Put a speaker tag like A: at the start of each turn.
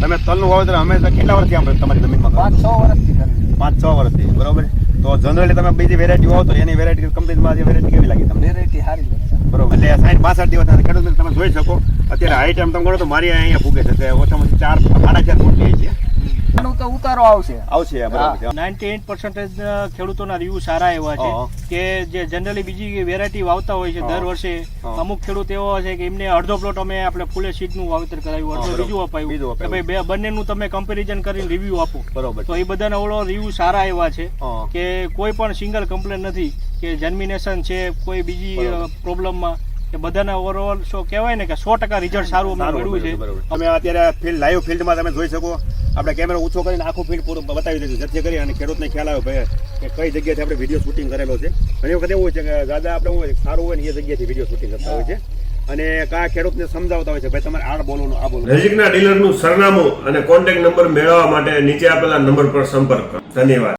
A: તમે તલનું વાવેતર હંમેશા કેટલા વર્ષથી આમ તમારી જમીનમાં
B: પાંચ છ વર્ષથી
A: પાંચ છ વર્ષથી બરોબર? તો જનરલી તમે બીજી વેરાયટી હોવ તો એની વેરાયટી કંપનીમાં વેરાયટી કેવી લાગી તમને?
B: વેરાયટી સારી
A: બરોબર. એટલે સાઠ બાસઠ દિવસ ખેડૂત તમે જોઈ શકો. અત્યારે હાઈ ટાઈમ તમે ગણો તો મારી અહીંયા ભૂગે છે. ઓછામાં ઓછી ચાર સાડા ચાર ફૂટ લે છે.
B: એનું આવશે.
A: આવશે બરોબર
C: નાઇન્ટી એઇટ પર્સન્ટેજ ખેડૂતોના રિવ્યુ સારા એવા છે. કે જે જનરલી બીજી વેરાયટી વાવતા હોય છે દર વર્ષે. અમુક ખેડૂત એવો છે કે એમને અડધો પ્લોટ અમે આપણે ફૂલે સીડનું વાવેતર કરાવ્યું અડધો બીજું અપાયું. કે ભાઈ બે બંનેનું તમે કમ્પેરિઝન કરીને રિવ્યુ આપો.
A: બરોબર
C: તો એ બધાના ઓલો રિવ્યુ સારા એવા છે કે કોઈ પણ સિંગલ કમ્પ્લેન નથી કે જર્મિનેશન છે કોઈ બીજી પ્રોબ્લમમાં કે બધાના ઓવરઓલ શો કહેવાય ને કે સો ટકા રિઝલ્ટ સારું અમને મળ્યું છે.
A: બરોબર. અત્યારે ફિલ્ડ લાઈવ ફિલ્ડમાં તમે જોઈ શકો. આપણે કેમેરો ઊંચો કરીને આખું ફિલ્ડ પૂરું બતાવી દીધું જેથી કરી અને ખેડૂતને ખ્યાલ આવે ભાઈ, કે કઈ જગ્યાએથી આપણે વીડિયો શૂટિંગ કરેલો છે. ઘણી વખત એવું હોય છે કે દાદા આપણે હોય સારું હોય ને એ જગ્યાએથી વીડિયો શૂટિંગ કરતા હોય છે. અને કયા ખેડૂતને સમજાવતા હોય છે, ભાઈ, તમારે આ બોલવાનું આ બોલવાનું.
D: નજીકના ડીલરનું સરનામું અને કોન્ટેક્ટ નંબર મેળવવા માટે નીચે આપેલા નંબર પર સંપર્ક કરો. ધન્યવાદ.